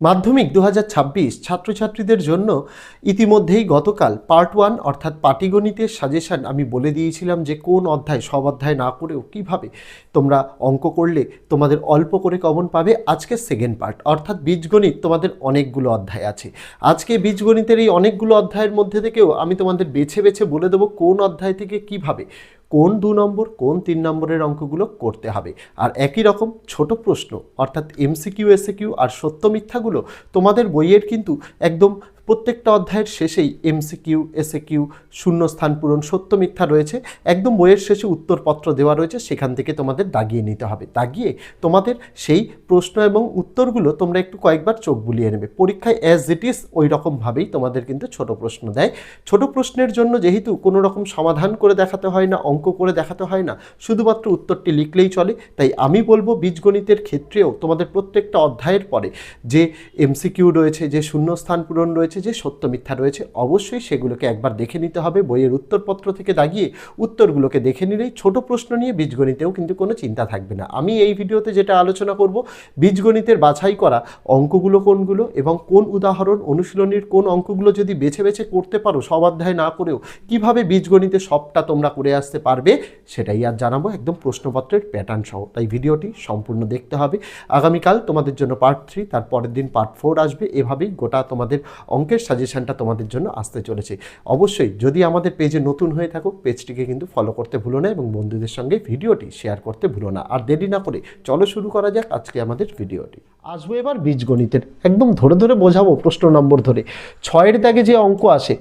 মাধ্যমিক দু হাজার ছাব্বিশ ছাত্রছাত্রীদের জন্য ইতিমধ্যেই গতকাল পার্ট ওয়ান অর্থাৎ পাটিগণিতের সাজেশন আমি বলে দিয়েছিলাম যে কোন অধ্যায়, সব অধ্যায় না করেও কীভাবে তোমরা অঙ্ক করলে তোমাদের অল্প করে কমন পাবে। আজকে সেকেন্ড পার্ট অর্থাৎ বীজগণিত তোমাদের অনেকগুলো অধ্যায় আছে। আজকে বীজগণিতের এই অনেকগুলো অধ্যায়ের মধ্যে থেকেও আমি তোমাদের বেছে বেছে বলে দেবো কোন অধ্যায় থেকে কীভাবে কোন দু নম্বর, কোন তিন নম্বরের অঙ্কগুলো করতে হবে। আর একই রকম ছোট প্রশ্ন, অর্থাৎ এমসিকিউ এসিকিউ আর সত্য মিথ্যাগুলো তোমাদের বইয়ের কিন্তু একদম প্রত্যেকটা অধ্যায়ের শেষেই এমসিকিউ এসএকিউ শূন্যস্থান পূরণ, সত্য মিথ্যা রয়েছে। একদম বইয়ের শেষে উত্তরপত্র দেওয়া রয়েছে, সেখান থেকে তোমাদের দাগিয়ে নিতে হবে। দাগিয়ে তোমাদের সেই প্রশ্ন এবং উত্তরগুলো তোমরা একটু কয়েকবার চোখ বুলিয়ে নেবে। পরীক্ষায় অ্যাজ ইট ইজ ওই রকমভাবেই তোমাদের কিন্তু ছোট প্রশ্ন দেয়। ছোট প্রশ্নের জন্য যেহেতু কোনো রকম সমাধান করে দেখাতে হয় না, অঙ্ক করে দেখাতে হয় না, শুধুমাত্র উত্তরটি লিখলেই চলে। তাই আমি বলব বীজগণিতের ক্ষেত্রেও তোমাদের প্রত্যেকটা অধ্যায়ের পরে যে এমসিকিউ রয়েছে, যে শূন্যস্থান পূরণ রয়েছে যে সত্য মিথ্যা রয়েছে, অবশ্যই সেগুলোকে একবার দেখে নিতে হবে। বইয়ের উত্তরপত্র থেকে দাগিয়ে উত্তরগুলোকে দেখে নিলেই ছোট প্রশ্ন নিয়ে বীজগণিতেও কিন্তু কোনো চিন্তা থাকবে না। আমি এই ভিডিওতে যেটা আলোচনা করব, বীজগণিতের বাছাই করা অঙ্কগুলো কোনগুলো এবং কোন উদাহরণ অনুশীলনীর কোন অঙ্কগুলো যদি বেছে বেছে করতে পারো, সব অধ্যায় না করেও কীভাবে বীজগণিতে সবটা তোমরা করে আসতে পারবে, সেটাই আর জানাব একদম প্রশ্নপত্রের প্যাটার্ন সহ। তাই ভিডিওটি সম্পূর্ণ দেখতে হবে। আগামীকাল তোমাদের জন্য পার্ট থ্রি তার পরের দিন পার্ট ফোর আসবে। এভাবেই গোটা তোমাদের অঙ্কের সাজেশনটা তোমাদের জন্য আসতে চলেছে। অবশ্যই যদি আমাদের পেজে নতুন হয়ে থাকো পেজটিকে কিন্তু ফলো করতে ভুলো না এবং বন্ধুদের সঙ্গে ভিডিওটি শেয়ার করতে ভুলো না। আর দেরি না করে চলো শুরু করা যাক আজকে আমাদের ভিডিওটি। আসব এবার বীজগণিতের, একদম ধরে ধরে বোঝাবো প্রশ্ন নম্বর ধরে। ছয়ের দাগে যে অঙ্ক আসে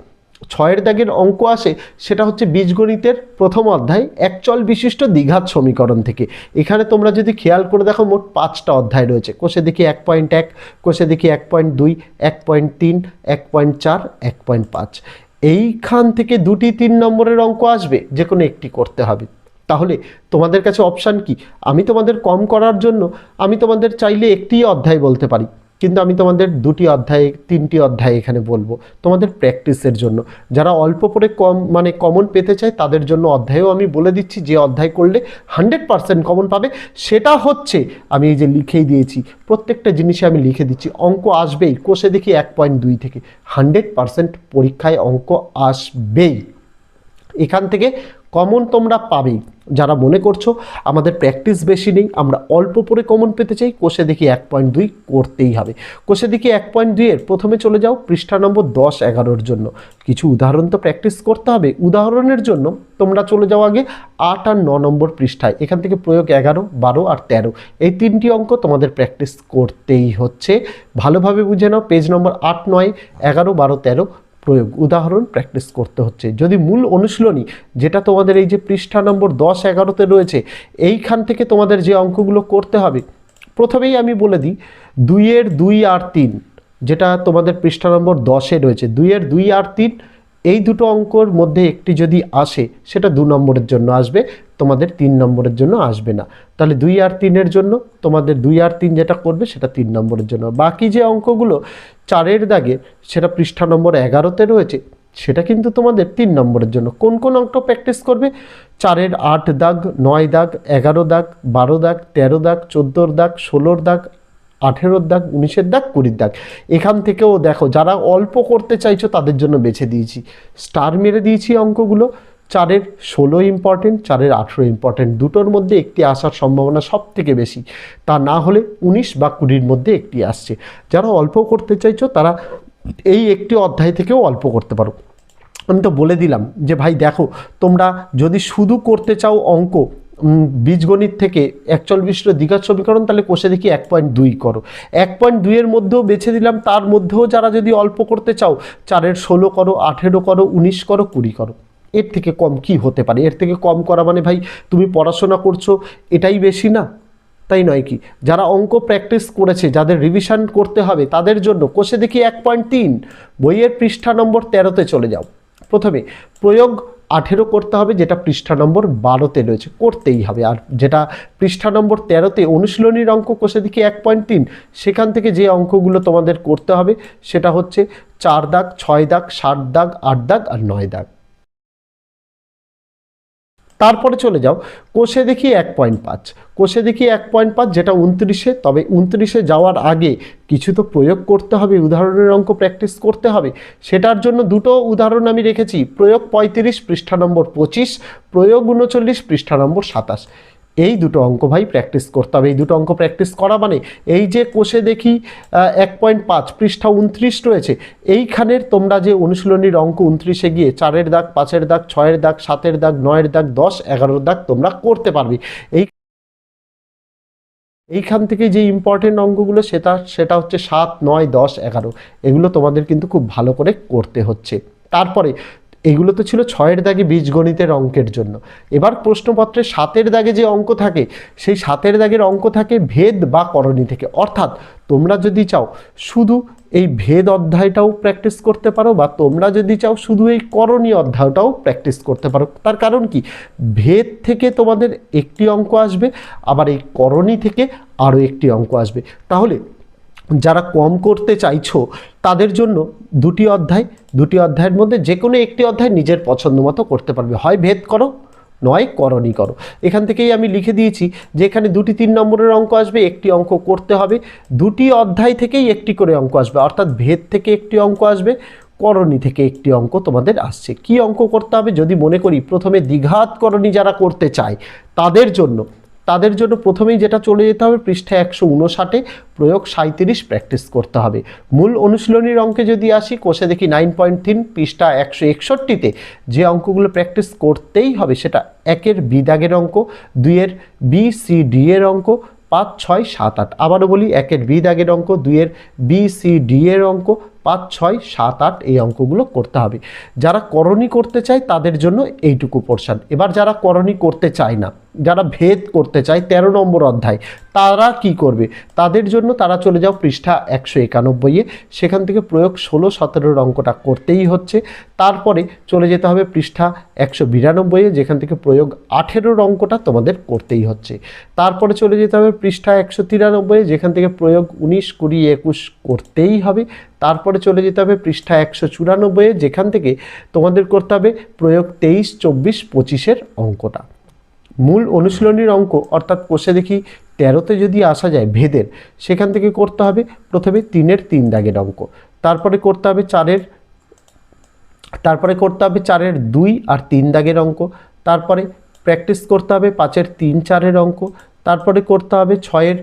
ছয়ের দাগের অঙ্ক আসে সেটা হচ্ছে বীজগণিতের প্রথম অধ্যায়, একচল বিশিষ্ট দ্বিঘাত সমীকরণ থেকে। এখানে তোমরা যদি খেয়াল করে দেখো, মোট পাঁচটা অধ্যায় রয়েছে। কোষে দেখি এক পয়েন্ট এক, কোষে দেখি এক পয়েন্ট দুই, এক পয়েন্ট তিন, এক পয়েন্ট চার, এক পয়েন্ট পাঁচ। এইখান থেকে দুটি তিন নম্বরের অঙ্ক আসবে, যে কোনো একটি করতে হবে। তাহলে তোমাদের কাছে অপশান কি? আমি তোমাদের কম করার জন্য, আমি তোমাদের চাইলে একটি অধ্যায় বলতে পারি। কিন্তু আমি তোমাদের দুটি অধ্যায়, তিনটি অধ্যায় এখানে বলব তোমাদের প্র্যাকটিসের জন্য। যারা অল্প পরে কম মানে কমন পেতে চায়, তাদের জন্য অধ্যায়ও আমি বলে দিচ্ছি, যে অধ্যায় করলে হান্ড্রেড পার্সেন্ট কমন পাবে। সেটা হচ্ছে, আমি এই যে লিখেই দিয়েছি, প্রত্যেকটা জিনিসে আমি লিখে দিচ্ছি, অঙ্ক আসবেই, কোষে দেখি এক পয়েন্ট দুই থেকে। হান্ড্রেড পার্সেন্ট পরীক্ষায় অঙ্ক আসবেই। এখান থেকে কমন তোমরা পাবেই। যারা মনে করছ আমাদের প্র্যাকটিস বেশি নেই, আমরা অল্প পরে কমন পেতে চাই, কোষে দেখি এক পয়েন্ট দুই করতেই হবে। কোষে দেখি এক পয়েন্ট দুইয়ের প্রথমে চলে যাও পৃষ্ঠা নম্বর দশ এগারোর জন্য। কিছু উদাহরণ তো প্র্যাকটিস করতে হবে। উদাহরণের জন্য তোমরা চলে যাও আগে আট আর ন নম্বর পৃষ্ঠায়। এখান থেকে প্রয়োগ এগারো, বারো আর তেরো। এই তিনটি অঙ্ক তোমাদের প্র্যাকটিস করতেই হচ্ছে। ভালোভাবে বুঝে নাও পেজ নম্বর আট নয়, এগারো, বারো, তেরো। প্রয়োগ, উদাহরণ প্র্যাকটিস করতে হচ্ছে। যদি মূল অনুশীলনী, যেটা তোমাদের এই যে পৃষ্ঠা নম্বর দশ, এগারোতে রয়েছে, এইখান থেকে তোমাদের যে অঙ্কগুলো করতে হবে, প্রথমেই আমি বলে দিই দুইয়ের দুই আর তিন, যেটা তোমাদের পৃষ্ঠা নম্বর দশে রয়েছে দুইয়ের দুই আর তিন, এই দুটো অঙ্কর মধ্যে একটি যদি আসে, সেটা দু নম্বরের জন্য আসবে। তোমাদের তিন নম্বরের জন্য আসবে না। তাহলে দুই আর তিনের জন্য তোমাদের দুই আর তিন যেটা করবে সেটা তিন নম্বরের জন্য। বাকি যে অঙ্কগুলো চারের দাগে সেটা পৃষ্ঠা নম্বর এগারোতে রয়েছে, সেটা কিন্তু তোমাদের তিন নম্বরের জন্য। কোন কোন অঙ্ক প্র্যাকটিস করবে? চারের আট দাগ, নয় দাগ, এগারো দাগ, বারো দাগ, তেরো দাগ, চোদ্দোর দাগ, ষোলোর দাগ, আঠেরোর দাগ, উনিশের দাগ, কুড়ির দাগ। এখান থেকেও দেখো, যারা অল্প করতে চাইছো তাদের জন্য বেছে দিয়েছি। স্টার মেরে দিয়েছি অঙ্কগুলো। চারের ষোলো ইম্পর্টেন্ট চারের আঠেরো ইম্পর্টেন্ট দুটোর মধ্যে একটি আসার সম্ভাবনা সব থেকে বেশি। তা না হলে উনিশ বা কুড়ির মধ্যে একটি আসছে। যারা অল্প করতে চাইছো, তারা এই একটি অধ্যায় থেকেও অল্প করতে পারো। আমি তো বলে দিলাম যে, ভাই দেখো, তোমরা যদি শুধু করতে চাও অঙ্ক বীজগণিত থেকে একচল দ্বিঘাত সমীকরণ, তাহলে কোষে দেখি এক পয়েন্ট দুই করো। এক পয়েন্ট দুইয়ের মধ্যেও বেছে দিলাম, তার মধ্যেও যারা যদি অল্প করতে চাও, চারের ষোলো করো, আঠেরো করো, উনিশ করো, কুড়ি করো। এর থেকে কম কি হতে পারে? এর থেকে কম করা মানে ভাই, তুমি পড়াশোনা করছ, এটাই বেশি না? তাই নয় কি? যারা অঙ্ক প্র্যাকটিস করেছে, যাদের রিভিশন করতে হবে, তাদের জন্য কোষে দেখি এক পয়েন্ট তিন, বইয়ের পৃষ্ঠা নম্বর তেরোতে চলে যাও। প্রথমে, প্রয়োগ আঠেরো করতে হবে, যেটা পৃষ্ঠা নম্বর বারোতে রয়েছে, করতেই হবে। আর যেটা পৃষ্ঠা নম্বর তেরোতে অনুশীলনীর অঙ্ক কোষে দেখি এক পয়েন্ট তিন, সেখান থেকে যে অঙ্কগুলো তোমাদের করতে হবে, সেটা হচ্ছে চার দাগ, ছয় দাগ, সাত দাগ, আট দাগ আর নয় দাগ। তারপরে চলে যাও, কোষে দেখি এক পয়েন্ট পাঁচ। কোষে দেখি এক পয়েন্ট পাঁচ, যেটা উনত্রিশে, তবে উনত্রিশে যাওয়ার আগে কিছু তো প্রয়োগ করতে হবে, উদাহরণের অঙ্ক প্র্যাকটিস করতে হবে। সেটার জন্য দুটো উদাহরণ আমি রেখেছি, প্রয়োগ পঁয়ত্রিশ, পৃষ্ঠা নম্বর পঁচিশ, প্রয়োগ উনচল্লিশ, পৃষ্ঠা নম্বর সাতাশ। এই দুটো অঙ্ক ভাই প্র্যাকটিস করতে হবে। এই দুটো অঙ্ক প্র্যাকটিস করা মানে এই যে কোষে দেখি এক পয়েন্ট পাঁচ, পৃষ্ঠা উনত্রিশ রয়েছে, এইখানের তোমরা যে অনুশীলনীর অঙ্ক উনত্রিশে গিয়ে চারের দাগ, পাঁচের দাগ, ছয়ের দাগ, সাতের দাগ, নয়ের দাগ, দশ, এগারোর দাগ তোমরা করতে পারবে। এই এইখান থেকে যে ইম্পর্টেন্ট অঙ্কগুলো সেটা সেটা হচ্ছে সাত, নয়, দশ, এগারো। এগুলো তোমাদের কিন্তু খুব ভালো করে করতে হচ্ছে। তারপরে এগুলো তো ছিল ছয়ের দাগে বীজগণিতের অঙ্কের জন্য। এবার প্রশ্নপত্রে সাতের দাগে যে অঙ্ক থাকে, সেই সাতের দাগের অঙ্ক থাকে ভেদ বা করণী থেকে। অর্থাৎ তোমরা যদি চাও শুধু এই ভেদ অধ্যায়টাও প্র্যাকটিস করতে পারো বা তোমরা যদি চাও শুধু এই করণীয় অধ্যায়টাও প্র্যাকটিস করতে পারো। তার কারণ কি? ভেদ থেকে তোমাদের একটি অঙ্ক আসবে, আবার এই করণী থেকে আরও একটি অঙ্ক আসবে। তাহলে যারা কম করতে চাইছো, তাদের জন্য দুটি অধ্যায়, দুটি অধ্যায়ের মধ্যে যে কোনো একটি অধ্যায় নিজের পছন্দ মতো করতে পারবে। হয় ভেদ করো, নয় করণী করো। এখান থেকেই আমি লিখে দিয়েছি যে এখানে দুটি তিন নম্বরের অঙ্ক আসবে, একটি অঙ্ক করতে হবে। দুটি অধ্যায় থেকেই একটি করে অঙ্ক আসবে, অর্থাৎ ভেদ থেকে একটি অঙ্ক আসবে, করণী থেকে একটি অঙ্ক তোমাদের আসছে। কি অঙ্ক করতে হবে? যদি মনে করি প্রথমে দ্বিঘাত করণী যারা করতে চায়, তাদের জন্য তাদের জন্য প্রথমেই যেটা চলে যেতে হবে, পৃষ্ঠা একশো উনষাটে প্রয়োগ সাঁত্রিশ প্র্যাকটিস করতে হবে। মূল অনুশীলনীর অঙ্কে যদি আসি, কোষে দেখি নাইন পয়েন্ট তিন, পৃষ্ঠা একশো একষট্টিতে যে অঙ্কগুলো প্র্যাকটিস করতেই হবে সেটা একের বি দাগের অঙ্ক, দুইয়ের বি সি ডি এর অঙ্ক, পাঁচ, ছয়, সাত, আট। আবারও বলি, একের বি দাগের অঙ্ক, দুইয়ের বি সি ডি এর অঙ্ক পাঁচ, ছয়, সাত, আট এই অঙ্কগুলো করতে হবে। যারা করণী করতে চায় তাদের জন্য এইটুকু পোর্শন এবার যারা করণী করতে চায় না, যারা ভেদ করতে চায়, তেরো নম্বর অধ্যায়, তারা কি করবে? তাদের জন্য তারা চলে যাও পৃষ্ঠা একশো একানব্বইয়ে সেখান থেকে প্রয়োগ ষোলো, সতেরোর অঙ্কটা করতেই হচ্ছে। তারপরে চলে যেতে হবে পৃষ্ঠা একশো বিরানব্বইয়ে যেখান থেকে প্রয়োগ আঠেরোর অঙ্কটা তোমাদের করতেই হচ্ছে। তারপরে চলে যেতে হবে পৃষ্ঠা একশো তিরানব্বইয়ে যেখান থেকে প্রয়োগ উনিশ, কুড়ি, একুশ করতেই হবে। তারপরে চলে যেতে হবে পৃষ্ঠা একশো চুরানব্বইয়ে যেখান থেকে তোমাদের করতে হবে প্রয়োগ তেইশ, চব্বিশ, পঁচিশের অঙ্কটা। মূল অনুশীলনীর অঙ্ক, অর্থাৎ কোষে দেখি তেরোতে যদি আসা যায় ভেদের, সেখান থেকে করতে হবে প্রথমে তিনের তিন দাগের অঙ্ক, তারপরে করতে হবে চারের, তারপরে করতে হবে চারের দুই আর তিন দাগের অঙ্ক, তারপরে প্র্যাকটিস করতে হবে পাঁচের তিন চারের অঙ্ক, তারপরে করতে হবে ছয়ের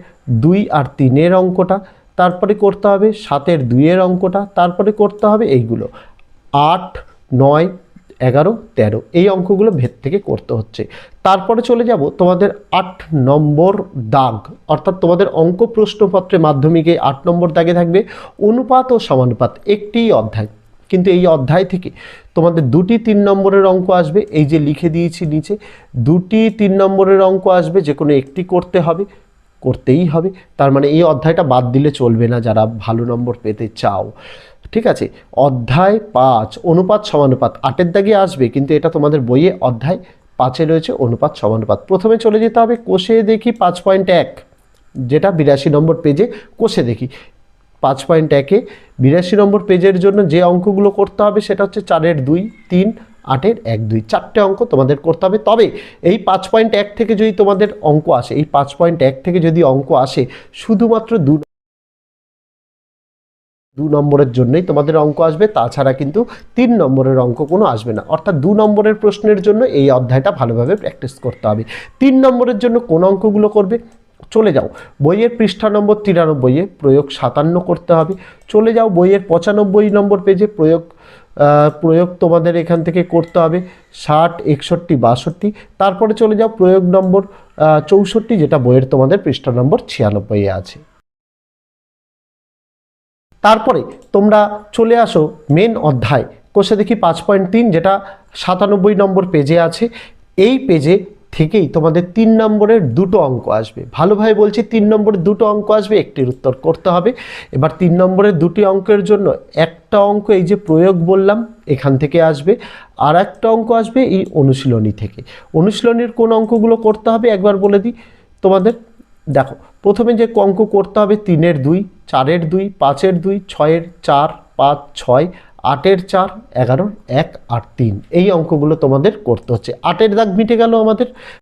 দুই আর তিনের অঙ্কটা তারপরে করতে হবে সাতের দুইয়ের অঙ্কটা, তারপরে করতে হবে এইগুলো। আট, নয়, এগারো, তেরো, এই অঙ্কগুলো ভেদ থেকে করতে হচ্ছে। তারপরে চলে যাব তোমাদের আট নম্বর দাগ, অর্থাৎ তোমাদের অঙ্ক প্রশ্নপত্রে মাধ্যমিকে আট নম্বর দাগে থাকবে অনুপাত ও সমানুপাত একটিই অধ্যায়। কিন্তু এই অধ্যায় থেকে তোমাদের দুটি তিন নম্বরের অঙ্ক আসবে, এই যে লিখে দিয়েছি নিচে, দুটি তিন নম্বরের অঙ্ক আসবে, যে কোনো একটি করতে হবে। করতেই হবে। তার মানে এই অধ্যায়টা বাদ দিলে চলবে না যারা ভালো নম্বর পেতে চাও। ঠিক আছে? অধ্যায় পাঁচ, অনুপাত সমানুপাত। আটের দাগে আসবে, কিন্তু এটা তোমাদের বইয়ে অধ্যায় পাঁচে রয়েছে, অনুপাত সমানুপাত। প্রথমে চলে যেতে হবে কোষে দেখি পাঁচ পয়েন্ট এক, যেটা বিরাশি নম্বর পেজে কোষে দেখি। পাঁচ পয়েন্ট একে বিরাশি নম্বর পেজের জন্য যে অঙ্কগুলো করতে হবে সেটা হচ্ছে চারের দুই, তিন আটের এক, দুই, চারটে অঙ্ক তোমাদের করতে হবে। তবে এই পাঁচ পয়েন্ট এক থেকে যদি তোমাদের অঙ্ক আসে, এই পাঁচ পয়েন্ট এক থেকে যদি অঙ্ক আসে, শুধুমাত্র দু দু নম্বরের জন্যই তোমাদের অঙ্ক আসবে, তাছাড়া কিন্তু তিন নম্বরের অঙ্ক কোনো আসবে না। অর্থাৎ দু নম্বরের প্রশ্নের জন্য এই অধ্যায়টা ভালোভাবে প্র্যাকটিস করতে হবে। তিন নম্বরের জন্য কোন অঙ্কগুলো করবে? চলে যাও। বইয়ের পৃষ্ঠা নম্বর তিরানব্বইয়ে প্রয়োগ সাতান্ন করতে হবে। চলে যাও বইয়ের পঁচানব্বই নম্বর পেজে প্রয়োগ প্রয়োগ তোমাদের এখান থেকে করতে হবে ষাট, একষট্টি, বাষট্টি। তারপরে চলে যাও প্রয়োগ নম্বর চৌষট্টি, যেটা বইয়ের তোমাদের পৃষ্ঠা নম্বর ছিয়ানব্বইয়ে আছে। তারপরে তোমরা চলে আসো মেন অধ্যায়, কোষে দেখি পাঁচ পয়েন্ট তিন, যেটা সাতানব্বই নম্বর পেজে আছে। এই পেজে থেকেই তোমাদের তিন নম্বরের দুটো অঙ্ক আসবে। ভালোভাবে বলছি তিন নম্বরের দুটো অঙ্ক আসবে, একটির উত্তর করতে হবে। এবার তিন নম্বরের দুটি অঙ্কের জন্য একটা অঙ্ক এই যে প্রয়োগ বললাম, এখান থেকে আসবে। আর একটা অঙ্ক আসবে এই অনুশীলনী থেকে। অনুশীলনীর কোন অঙ্কগুলো করতে হবে একবার বলে দিই তোমাদের। দেখো, প্রথমে যে অঙ্ক করতে হবে তিনের দুই, চারের দুই, পাঁচের দুই, ছয়ের চার, পাঁচ, ছয় আটের চার এগারোর এক, আট, তিন। এই অঙ্কগুলো তোমাদের করতে হচ্ছে। আটের দাগ মিটে গেল আমাদের।